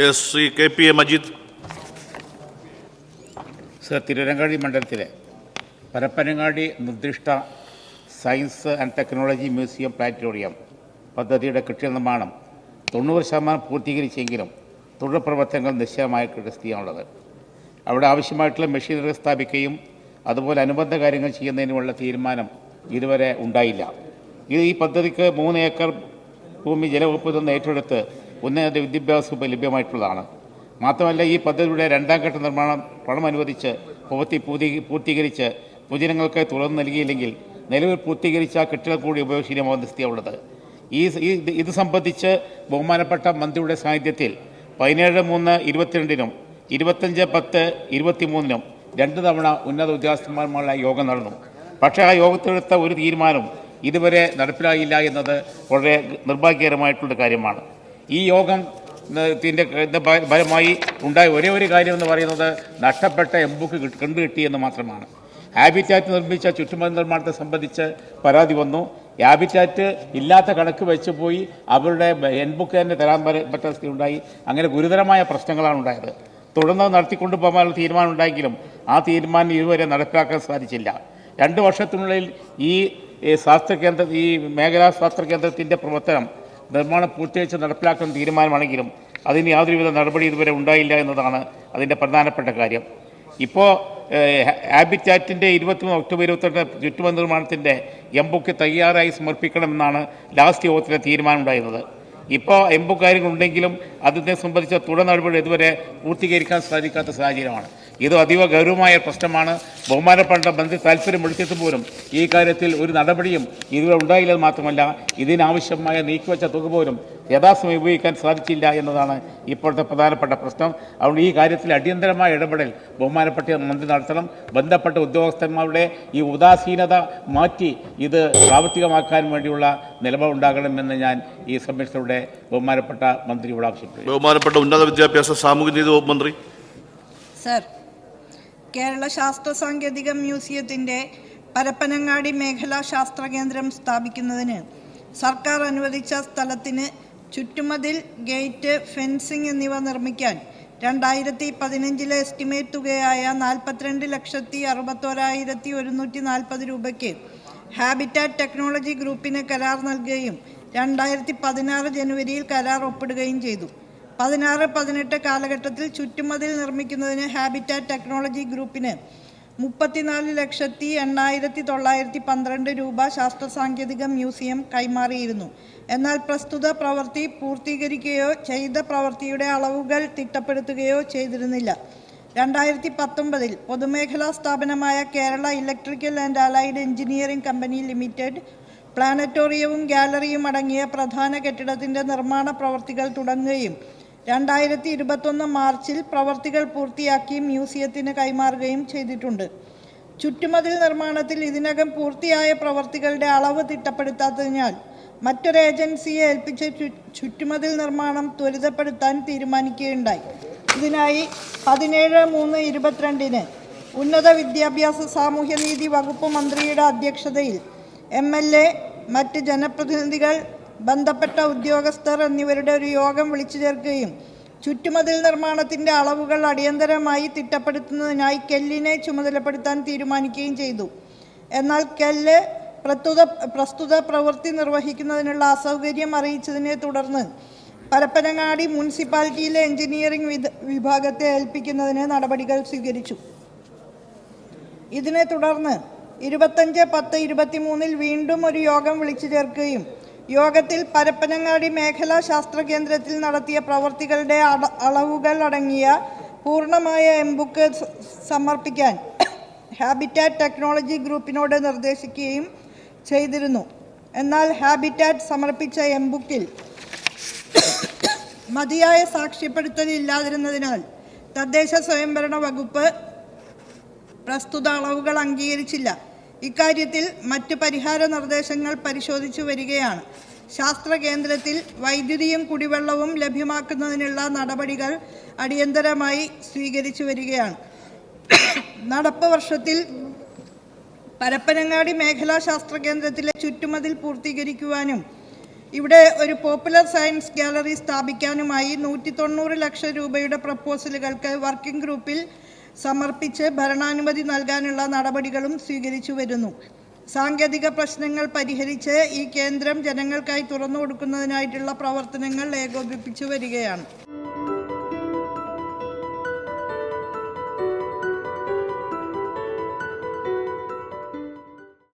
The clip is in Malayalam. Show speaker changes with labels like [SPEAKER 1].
[SPEAKER 1] S C K P A Majeed.
[SPEAKER 2] Sir Tirurangadi മണ്ഡലത്തിലെ പരപ്പനങ്ങാടി നിർദ്ദിഷ്ട science and technology museum planetarium പദ്ധതിയുടെ കെട്ടിടനിർമ്മാണം തൊണ്ണൂറ് ശതമാനം പൂർത്തീകരിച്ചെങ്കിലും തുടർ പ്രവർത്തനങ്ങൾ നിശ്ചയമായിട്ടുള്ള സ്ഥിതിയാണുള്ളത് അവിടെ ആവശ്യമായിട്ടുള്ള മെഷീനറി സ്ഥാപിക്കുകയും അതുപോലെ അനുബന്ധ കാര്യങ്ങൾ ചെയ്യുന്നതിനുമുള്ള തീരുമാനം ഇതുവരെ ഉണ്ടായില്ല. ഇത് ഈ പദ്ധതിക്ക് മൂന്ന് ഏക്കർ ഭൂമി ജലവകുപ്പ് നിന്ന് ഏറ്റെടുത്ത് ഉന്നത വിദ്യാഭ്യാസ വകുപ്പ് ലഭ്യമായിട്ടുള്ളതാണ്. മാത്രമല്ല ഈ പദ്ധതിയുടെ രണ്ടാം ഘട്ട നിർമ്മാണം പണം അനുവദിച്ച് പൂർത്തി പൂർത്തീ- പൂർത്തീകരിച്ച് പൊതുജനങ്ങൾക്ക് തുറന്നു നൽകിയില്ലെങ്കിൽ നിലവിൽ പൂർത്തീകരിച്ച കെട്ടിടം കൂടി ഉപയോഗശീലമാകുന്ന സ്ഥിതിയുള്ളത് ഈ ഇത് സംബന്ധിച്ച് ബഹുമാനപ്പെട്ട മന്ത്രിയുടെ സാന്നിധ്യത്തിൽ പതിനേഴ് മൂന്ന് ഇരുപത്തിരണ്ടിനും ഇരുപത്തഞ്ച് പത്ത് ഇരുപത്തിമൂന്നിനും രണ്ട് തവണ ഉന്നത ഉദ്യോഗസ്ഥന്മാരുമായുള്ള യോഗം നടന്നു. പക്ഷേ ആ യോഗത്തിലെടുത്ത ഒരു തീരുമാനം ഇതുവരെ നടപ്പിലായില്ല എന്നത് വളരെ നിർഭാഗ്യകരമായിട്ടുള്ള കാര്യമാണ്. ഈ യോഗം ത്തിന്റെ ഫലമായി ഉണ്ടായ ഒരേ ഒരു കാര്യം എന്ന് പറയുന്നത് നഷ്ടപ്പെട്ട എംബുക്ക് കണ്ടു കണ്ടുകിട്ടി എന്ന് മാത്രമാണ്. ഹാബിറ്റാറ്റ് നിർമ്മിച്ച ചുറ്റുമതിൽ നിർമ്മാണത്തെ സംബന്ധിച്ച് പരാതി വന്നു. ഹാബിറ്റാറ്റ് ഇല്ലാത്ത കണക്ക് വെച്ച് പോയി അവരുടെ എൻബുക്ക് തന്നെ തരാൻ പറ്റാത്ത സ്ഥിതി ഉണ്ടായി. അങ്ങനെ ഗുരുതരമായ പ്രശ്നങ്ങളാണ് ഉണ്ടായത്. തുടർന്ന് നടത്തിക്കൊണ്ടു പോകാനുള്ള തീരുമാനം ഉണ്ടായെങ്കിലും ആ തീരുമാനം ഇതുവരെ നടപ്പിലാക്കാൻ സാധിച്ചില്ല. രണ്ട് വർഷത്തിനുള്ളിൽ ഈ ശാസ്ത്ര കേന്ദ്ര ഈ മേഖലാ ശാസ്ത്ര കേന്ദ്രത്തിന്റെ പ്രവർത്തനം നിർമ്മാണം പൂർത്തീകരിച്ച് നടപ്പിലാക്കുന്ന തീരുമാനമാണെങ്കിലും അതിന് യാതൊരുവിധ നടപടി ഇതുവരെ ഉണ്ടായില്ല എന്നതാണ് അതിന്റെ പ്രധാനപ്പെട്ട കാര്യം. ഇപ്പോൾ ഹാബിറ്റാറ്റിന്റെ ഇരുപത്തിമൂന്ന് ഒക്ടോബർ ഇരുപത്തെട്ട് ചുറ്റുമ നിർമ്മാണത്തിന്റെ എംബുക്ക് തയ്യാറായി സമർപ്പിക്കണമെന്നാണ് ലാസ്റ്റ് യോഗത്തിലെ തീരുമാനം ഉണ്ടായിരുന്നത്. ഇപ്പോൾ എംബു കാര്യങ്ങളുണ്ടെങ്കിലും അതിനെ സംബന്ധിച്ച തുടർ നടപടി ഇതുവരെ പൂർത്തീകരിക്കാൻ സാധിക്കാത്ത സാഹചര്യമാണ്. ഇത് അതീവ ഗൗരവമായ പ്രശ്നമാണ്. ബഹുമാനപ്പെട്ട മന്ത്രി താല്പര്യം എടുത്തിട്ട് പോലും ഈ കാര്യത്തിൽ ഒരു നടപടിയും ഇതുവരെ ഉണ്ടായില്ലെന്ന് മാത്രമല്ല ഇതിനാവശ്യമായ നീക്കിവെച്ച തുക പോലും യഥാസമയം ഉപയോഗിക്കാൻ സാധിച്ചില്ല എന്നതാണ് ഇപ്പോഴത്തെ പ്രധാനപ്പെട്ട പ്രശ്നം. അതുകൊണ്ട് ഈ കാര്യത്തിൽ അടിയന്തരമായ ഇടപെടൽ ബഹുമാനപ്പെട്ട മന്ത്രി നടത്തണം. ബന്ധപ്പെട്ട ഉദ്യോഗസ്ഥന്മാരുടെ ഈ ഉദാസീനത മാറ്റി ഇത് പ്രാവർത്തികമാക്കാൻ വേണ്ടിയുള്ള നിലപാടുണ്ടാകണമെന്ന് ഞാൻ ഈ സമ്മേളനത്തിലൂടെ ബഹുമാനപ്പെട്ട മന്ത്രിയോട് ആവശ്യപ്പെട്ടു
[SPEAKER 1] ബഹുമാനപ്പെട്ട ഉന്നത വിദ്യാഭ്യാസ സാമൂഹ്യനീതി വകുപ്പ് മന്ത്രി.
[SPEAKER 3] സർ കേരള ശാസ്ത്ര സാങ്കേതിക മ്യൂസിയത്തിന്റെ പരപ്പനങ്ങാടി മേഖലാ ശാസ്ത്ര കേന്ദ്രം സ്ഥാപിക്കുന്നതിന് സർക്കാർ അനുവദിച്ച സ്ഥലത്തിന് ചുറ്റുമതിൽ ഗേറ്റ് ഫെൻസിംഗ് എന്നിവ നിർമ്മിക്കാൻ രണ്ടായിരത്തി പതിനഞ്ചിലെ എസ്റ്റിമേറ്റ് തുകയായ നാൽപ്പത്തിരണ്ട് ലക്ഷത്തി അറുപത്തോരായിരത്തി ഒരുന്നൂറ്റി നാൽപ്പത് രൂപയ്ക്ക് ഹാബിറ്റാറ്റ് ടെക്നോളജി ഗ്രൂപ്പിന് കരാർ നൽകുകയും രണ്ടായിരത്തി പതിനാറ് ജനുവരിയിൽ കരാർ ഒപ്പിടുകയും ചെയ്തു. പതിനാറ് പതിനെട്ട് കാലഘട്ടത്തിൽ ചുറ്റുമതിൽ നിർമ്മിക്കുന്നതിന് ഹാബിറ്റാറ്റ് ടെക്നോളജി ഗ്രൂപ്പിന് മുപ്പത്തിനാല് ലക്ഷത്തി എണ്ണായിരത്തി തൊള്ളായിരത്തി പന്ത്രണ്ട് രൂപ ശാസ്ത്ര സാങ്കേതിക മ്യൂസിയം കൈമാറിയിരുന്നു. എന്നാൽ പ്രസ്തുത പ്രവൃത്തി പൂർത്തീകരിക്കുകയോ ചെയ്ത പ്രവൃത്തിയുടെ അളവുകൾ തിട്ടപ്പെടുത്തുകയോ ചെയ്തിരുന്നില്ല. രണ്ടായിരത്തി പത്തൊമ്പതിൽ പൊതുമേഖലാ സ്ഥാപനമായ Kerala electrical and allied engineering company limited പ്ലാനറ്റോറിയവും ഗാലറിയും അടങ്ങിയ പ്രധാന കെട്ടിടത്തിന്റെ നിർമ്മാണ പ്രവർത്തികൾ തുടങ്ങുകയും രണ്ടായിരത്തി ഇരുപത്തൊന്ന് മാർച്ചിൽ പ്രവർത്തികൾ പൂർത്തിയാക്കി മ്യൂസിയത്തിന് കൈമാറുകയും ചെയ്തിട്ടുണ്ട്. ചുറ്റുമതിൽ നിർമ്മാണത്തിൽ ഇതിനകം പൂർത്തിയായ പ്രവർത്തികളുടെ അളവ് തിട്ടപ്പെടുത്താത്തതിനാൽ മറ്റൊരു ഏജൻസിയെ ഏൽപ്പിച്ച് ചുറ്റുമതിൽ നിർമ്മാണം ത്വരിതപ്പെടുത്താൻ തീരുമാനിക്കുകയുണ്ടായി. ഇതിനായി പതിനേഴ് മൂന്ന് ഇരുപത്തിരണ്ടിന് ഉന്നത വിദ്യാഭ്യാസ സാമൂഹ്യനീതി വകുപ്പ് മന്ത്രിയുടെ അധ്യക്ഷതയിൽ എം എൽ എ മറ്റ് ജനപ്രതിനിധികൾ ബന്ധപ്പെട്ട ഉദ്യോഗസ്ഥർ എന്നിവരുടെ ഒരു യോഗം വിളിച്ചു ചേർക്കുകയും ചുറ്റുമതിൽ നിർമ്മാണത്തിന്റെ അളവുകൾ അടിയന്തരമായി തിട്ടപ്പെടുത്തുന്നതിനായി കെല്ലിനെ ചുമതലപ്പെടുത്താൻ തീരുമാനിക്കുകയും ചെയ്തു. എന്നാൽ കെല്ല് പ്രസ്തുത പ്രസ്തുത പ്രവൃത്തി നിർവഹിക്കുന്നതിനുള്ള അസൗകര്യം അറിയിച്ചതിനെ തുടർന്ന് പരപ്പനങ്ങാടി മുനിസിപ്പാലിറ്റിയിലെ എഞ്ചിനീയറിംഗ് വിഭാഗത്തെ ഏൽപ്പിക്കുന്നതിന് നടപടികൾ സ്വീകരിച്ചു. ഇതിനെ തുടർന്ന് ഇരുപത്തഞ്ച് പത്ത് ഇരുപത്തിമൂന്നിൽ വീണ്ടും ഒരു യോഗം വിളിച്ചു ചേർക്കുകയും യോഗത്തിൽ പരപ്പനങ്ങാടി മേഖലാ ശാസ്ത്ര കേന്ദ്രത്തിൽ നടത്തിയ പ്രവർത്തികളുടെ അളവുകൾ അടങ്ങിയ പൂർണമായ എംബുക്ക് സമർപ്പിക്കാൻ ഹാബിറ്റാറ്റ് ടെക്നോളജി ഗ്രൂപ്പിനോട് നിർദ്ദേശിക്കുകയും ചെയ്തിരുന്നു. എന്നാൽ ഹാബിറ്റാറ്റ് സമർപ്പിച്ച എംബുക്കിൽ മതിയായ സാക്ഷ്യപ്പെടുത്തൽ ഇല്ലാതിരുന്നതിനാൽ തദ്ദേശ സ്വയംഭരണ വകുപ്പ് പ്രസ്തുത അളവുകൾ അംഗീകരിച്ചില്ല. ഇക്കാര്യത്തിൽ മറ്റ് പരിഹാര നിർദ്ദേശങ്ങൾ പരിശോധിച്ചു വരികയാണ്. ശാസ്ത്ര കേന്ദ്രത്തിൽ വൈദ്യുതിയും കുടിവെള്ളവും ലഭ്യമാക്കുന്നതിനുള്ള നടപടികൾ അടിയന്തരമായി സ്വീകരിച്ചു വരികയാണ്. നടപ്പ് വർഷത്തിൽ പരപ്പനങ്ങാടി മേഖലാ ശാസ്ത്ര കേന്ദ്രത്തിലെ ചുറ്റുമതിൽ പൂർത്തീകരിക്കുവാനും ഇവിടെ ഒരു പോപ്പുലർ സയൻസ് ഗാലറി സ്ഥാപിക്കാനുമായി നൂറ്റി തൊണ്ണൂറ് ലക്ഷം രൂപയുടെ പ്രപ്പോസലുകൾക്ക് വർക്കിംഗ് ഗ്രൂപ്പിൽ സമർപ്പിച്ച് ഭരണാനുമതി നൽകാനുള്ള നടപടികളും സ്വീകരിച്ചു വരുന്നു. സാങ്കേതിക പ്രശ്നങ്ങൾ പരിഹരിച്ച് ഈ കേന്ദ്രം ജനങ്ങൾക്കായി തുറന്നു കൊടുക്കുന്നതിനായിട്ടുള്ള പ്രവർത്തനങ്ങൾ ഏകോപിപ്പിച്ചു വരികയാണ്.